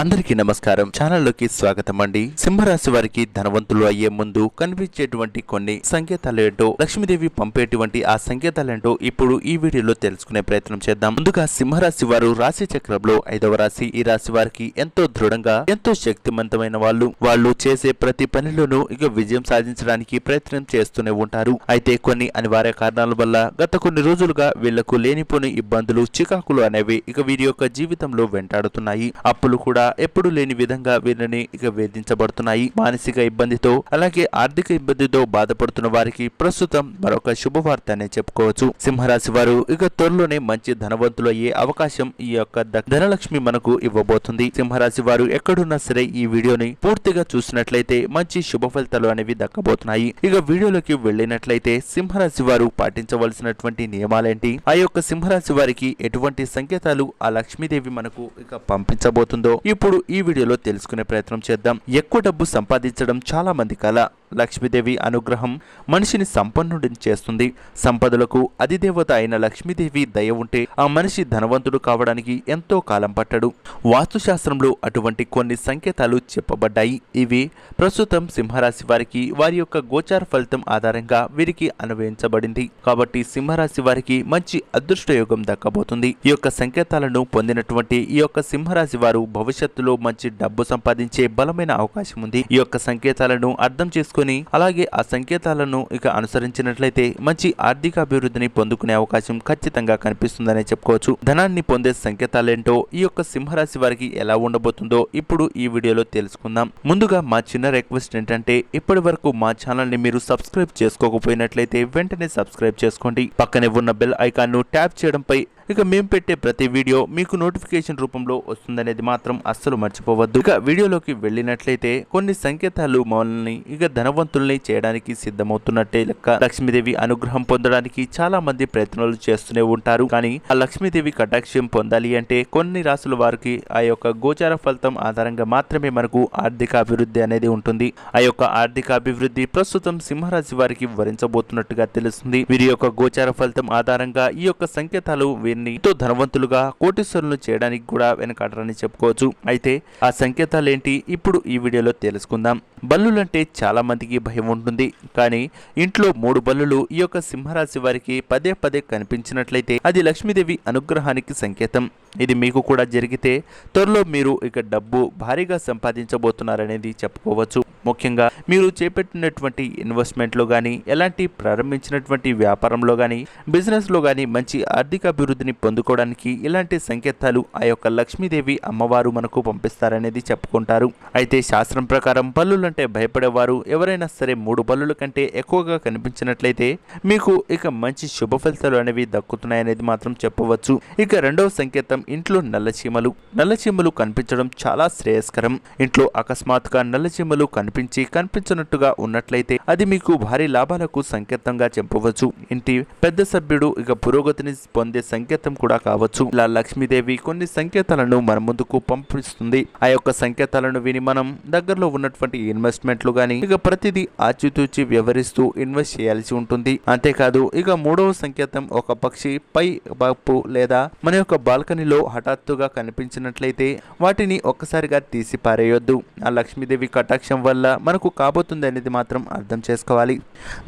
అందరికీ నమస్కారం. ఛానల్లోకి స్వాగతం అండి. సింహరాశి వారికి ధనవంతులు అయ్యే ముందు కనిపించేటువంటి కొన్ని సంకేతాలేంటో లక్ష్మీదేవి పంపేటువంటి ఆ సంకేతాలేంటో ఇప్పుడు ఈ వీడియోలో తెలుసుకునే ప్రయత్నం చేద్దాం. ముందుగా సింహరాశి వారు రాశి చక్రంలో ఐదవ రాశి. ఈ రాశి వారికి ఎంతో దృఢంగా ఎంతో శక్తివంతమైన వాళ్ళు. వాళ్ళు చేసే ప్రతి పనిలోనూ ఇక విజయం సాధించడానికి ప్రయత్నం చేస్తూనే ఉంటారు. అయితే కొన్ని అనివార్య కారణాల వల్ల గత కొన్ని రోజులుగా వీళ్ళకు లేనిపోని ఇబ్బందులు చికాకులు అనేవి ఇక వీరి యొక్క జీవితంలో వెంటాడుతున్నాయి. అప్పులు కూడా ఎప్పుడు లేని విధంగా వీరిని ఇక వేధించబడుతున్నాయి. మానసిక ఇబ్బందితో అలాగే ఆర్థిక ఇబ్బందితో బాధపడుతున్న వారికి ప్రస్తుతం మరొక శుభవార్త అనే చెప్పుకోవచ్చు. సింహరాశి వారు ఇక త్వరలోనే మంచి ధనవంతులు అయ్యే అవకాశం ఈ యొక్క ధనలక్ష్మి మనకు ఇవ్వబోతుంది. సింహరాశి వారు ఎక్కడున్నా సరే ఈ వీడియోని పూర్తిగా చూసినట్లయితే మంచి శుభ ఫలితాలు అనేవి దక్కబోతున్నాయి. ఇక వీడియోలోకి వెళ్ళినట్లయితే సింహరాశి వారు పాటించవలసినటువంటి నియమాలేంటి? ఆ యొక్క సింహరాశి వారికి ఎటువంటి సంకేతాలు ఆ లక్ష్మీదేవి మనకు ఇక పంపించబోతుందో ఇప్పుడు ఈ వీడియోలో తెలుసుకునే ప్రయత్నం చేద్దాం. ఎక్కువ డబ్బు సంపాదించడం చాలా మంది కల. లక్ష్మీదేవి అనుగ్రహం మనిషిని సంపన్నుడిని చేస్తుంది. సంపదలకు అధిదేవత అయిన లక్ష్మీదేవి దయ ఉంటే ఆ మనిషి ధనవంతుడు కావడానికి ఎంతో కాలం పట్టడు. వాస్తుశాస్త్రంలో అటువంటి కొన్ని సంకేతాలు చెప్పబడ్డాయి. ఇవి ప్రస్తుతం సింహరాశి వారికి వారి యొక్క గోచార ఫలితం ఆధారంగా వీరికి అన్వయించబడింది. కాబట్టి సింహరాశి వారికి మంచి అదృష్టయోగం దక్కబోతుంది. ఈ యొక్క సంకేతాలను పొందినటువంటి ఈ యొక్క సింహరాశి వారు భవిష్యత్తులో మంచి డబ్బు సంపాదించే బలమైన అవకాశం ఉంది. ఈ యొక్క సంకేతాలను అర్థం చేసుకొని అలాగే ఆ సంకేతాలను ఇక అనుసరించినట్లయితే మంచి ఆర్థిక అభివృద్ధిని పొందుకునే అవకాశం ఖచ్చితంగా కనిపిస్తుందనే చెప్పుకోవచ్చు. ధనాన్ని పొందే సంకేతాలేంటో ఈ యొక్క సింహరాశి వారికి ఎలా ఉండబోతుందో ఇప్పుడు ఈ వీడియోలో తెలుసుకుందాం. ముందుగా మా చిన్న రిక్వెస్ట్ ఏంటంటే ఇప్పటి వరకు మా ఛానల్ని మీరు సబ్స్క్రైబ్ చేసుకోకపోయినట్లయితే వెంటనే సబ్స్క్రైబ్ చేసుకోండి. పక్కనే ఉన్న బెల్ ఐకాన్ను ట్యాప్ చేయడంపై ఇక మేము పెట్టే ప్రతి వీడియో మీకు నోటిఫికేషన్ రూపంలో వస్తుందనేది మాత్రం అస్సలు మర్చిపోవద్దు. ఇక వీడియోలోకి వెళ్ళినట్లయితే కొన్ని సంకేతాలు మమ్మల్ని ఇక ధనవంతుల్ని చేయడానికి సిద్ధమవుతున్నట్టే లెక్క లక్ష్మీదేవి అనుగ్రహం పొందడానికి చాలా మంది ప్రయత్నాలు చేస్తూనే ఉంటారు. కానీ ఆ లక్ష్మీదేవి కటాక్షం పొందాలి అంటే కొన్ని రాసుల వారికి ఆ యొక్క గోచార ఫలితం ఆధారంగా మాత్రమే మనకు ఆర్థిక అభివృద్ధి అనేది ఉంటుంది. ఆ యొక్క ఆర్థిక అభివృద్ధి ప్రస్తుతం సింహరాశి వారికి వరించబోతున్నట్టుగా తెలుస్తుంది. వీరి యొక్క గోచార ఫలితం ఆధారంగా ఈ యొక్క సంకేతాలు వీరిని ఎంతో ధనవంతులుగా కోటీశ్వరులు చేయడానికి కూడా వెనకాడరని చెప్పుకోవచ్చు. అయితే ఆ సంకేతాలు ఏంటి ఇప్పుడు ఈ వీడియోలో తెలుసుకుందాం. బల్లులంటే చాలా మంది మందికి భయం ఉంటుంది. కానీ ఇంట్లో మూడు బల్లులు ఈ యొక్క సింహరాశి వారికి పదే పదే కనిపించినట్లయితే అది లక్ష్మీదేవి అనుగ్రహానికి సంకేతం. ఇది మీకు కూడా జరిగితే త్వరలో మీరు ఇక డబ్బు భారీగా సంపాదించబోతున్నారనేది చెప్పుకోవచ్చు. ముఖ్యంగా మీరు చేపట్టినటువంటి ఇన్వెస్ట్మెంట్లో కానీ ఎలాంటి ప్రారంభించినటువంటి వ్యాపారంలో కానీ బిజినెస్లో కానీ మంచి ఆర్థిక అభివృద్ధిని పొందుకోవడానికి ఇలాంటి సంకేతాలు ఆ యొక్క లక్ష్మీదేవి అమ్మవారు మనకు పంపిస్తారనేది చెప్పుకుంటారు. అయితే శాస్త్రం ప్రకారం బల్లులంటే భయపడేవారు ఎవరైనా సరే మూడు బల్లుల కంటే ఎక్కువగా కనిపించినట్లయితే మీకు ఇక మంచి శుభ ఫలితాలు అనేవి దక్కుతున్నాయనేది మాత్రం చెప్పవచ్చు. ఇక రెండవ సంకేతం ఇంట్లో నల్లచీమలు నల్లచీమలు కనిపించడం చాలా శ్రేయస్కరం. ఇంట్లో అకస్మాత్తుగా నల్లచీమలు కనిపించి కనిపించినట్టుగా ఉన్నట్లయితే అది మీకు భారీ లాభాలకు సంకేతంగా చెప్పవచ్చు. ఇంటి పెద్ద సభ్యుడు ఇక పురోగతిని పొందే సంకేతం కూడా కావచ్చు. ఇలా లక్ష్మీదేవి కొన్ని సంకేతాలను మన ముందుకు పంపిస్తుంది. ఆ యొక్క సంకేతాలను విని మనం దగ్గరలో ఉన్నటువంటి ఇన్వెస్ట్మెంట్లు గాని ఇక ప్రతిదీ ఆచితూచి వ్యవహరిస్తూ ఇన్వెస్ట్ చేయాల్సి ఉంటుంది. అంతేకాదు ఇక మూడవ సంకేతం ఒక పక్షి పై పప్పు లేదా మన యొక్క బాల్కనీలో హఠాత్తుగా కనిపించినట్లయితే వాటిని ఒక్కసారిగా తీసి పారేయొద్దు ఆ లక్ష్మీదేవి కటాక్షం వల్ల మనకు కాబోతుంది అనేది మాత్రం అర్థం చేసుకోవాలి.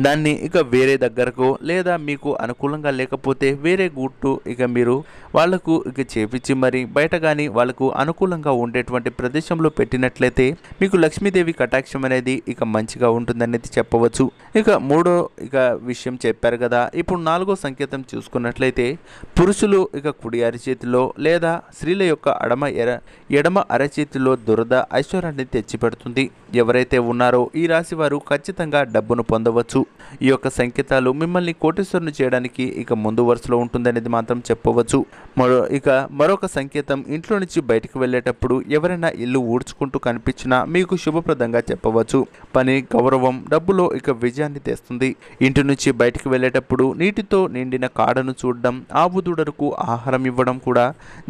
దాన్ని ఇక వేరే దగ్గరకు లేదా మీకు అనుకూలంగా లేకపోతే వేరే గుట్టు ఇక మీరు వాళ్ళకు ఇక చేపించి మరి బయట కానీ వాళ్ళకు అనుకూలంగా ఉండేటువంటి ప్రదేశంలో పెట్టినట్లయితే మీకు లక్ష్మీదేవి కటాక్షం అనేది ఇక మంచిగా ఉంటుందనేది చెప్పవచ్చు. ఇక మూడో ఇక విషయం చెప్పారు కదా. ఇప్పుడు నాలుగో సంకేతం చూసుకున్నట్లయితే పురుషులు ఇక కుడి అరిచేతిలో లేదా స్త్రీల యొక్క అడమ ఎర ఎడమ అరచేతిలో దురద ఐశ్వర్యాన్ని తెచ్చిపెడుతుంది. ఎవరైతే ఉన్నారో ఈ రాశి వారు ఖచ్చితంగా డబ్బును పొందవచ్చు. ఈ యొక్క సంకేతాలు మిమ్మల్ని కోటీశ్వరుని చేయడానికి ఇక ముందు వరుసలో ఉంటుందనేది మాత్రం చెప్పవచ్చు. మరో ఇక మరొక సంకేతం ఇంట్లో నుంచి బయటకు వెళ్ళేటప్పుడు ఎవరైనా ఇల్లు ఊడ్చుకుంటూ కనిపించినా మీకు శుభప్రదంగా చెప్పవచ్చు. పని గౌరవం డబ్బులో ఇక విజయాన్ని తెస్తుంది. ఇంటి నుంచి బయటకు వెళ్ళేటప్పుడు నీటితో నిండిన కాడను చూడడం ఆవు దూడలకు ఆహారం ఇవ్వడం కూడా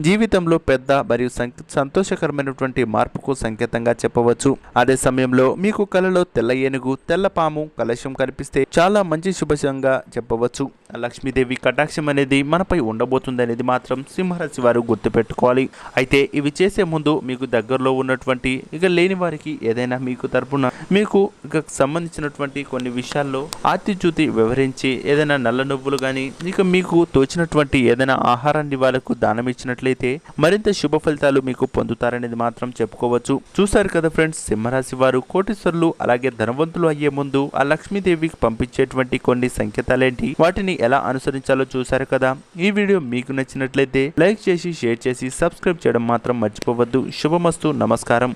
జీవితంలో పెద్ద మరియు సంతోషకరమైనటువంటి మార్పుకు సంకేతంగా చెప్పవచ్చు. అదే సమయంలో మీకు కలలో తెల్ల ఏనుగు తెల్ల పాము కలశం కనిపిస్తే చాలా మంచి శుభశంగా చెప్పవచ్చు. లక్ష్మీదేవి కటాక్షం అనేది మనపై ఉండబోతుంది అనేది మాత్రం సింహరాశి వారు గుర్తుపెట్టుకోవాలి. అయితే ఇవి చేసే ముందు మీకు దగ్గరలో ఉన్నటువంటి ఇక లేని వారికి ఏదైనా మీకు తరపున మీకు ఇక సంబంధించినటువంటి కొన్ని విషయాల్లో ఆతిచూతి వివరించి ఏదైనా నల్ల నువ్వులు కానీ ఇక మీకు తోచినటువంటి ఏదైనా ఆహారాన్ని వాళ్ళకు దానం ఇచ్చినట్లయితే మరింత శుభ ఫలితాలు మీకు పొందుతారనేది మాత్రం చెప్పుకోవచ్చు. చూసారు కదా ఫ్రెండ్స్ సింహరాశి వారు కోటీశ్వరులు అలాగే ధనవంతులు అయ్యే ముందు ఆ లక్ష్మీదేవికి పంపించేటువంటి కొన్ని సంకేతాలేంటి? వాటిని ఎలా అనుసరించాలో చూసారు కదా? ఈ వీడియో మీకు నచ్చినట్లయితే లైక్ చేసి షేర్ చేసి సబ్స్క్రైబ్ చేయడం మాత్రం మర్చిపోవద్దు. శుభమస్తు నమస్కారం.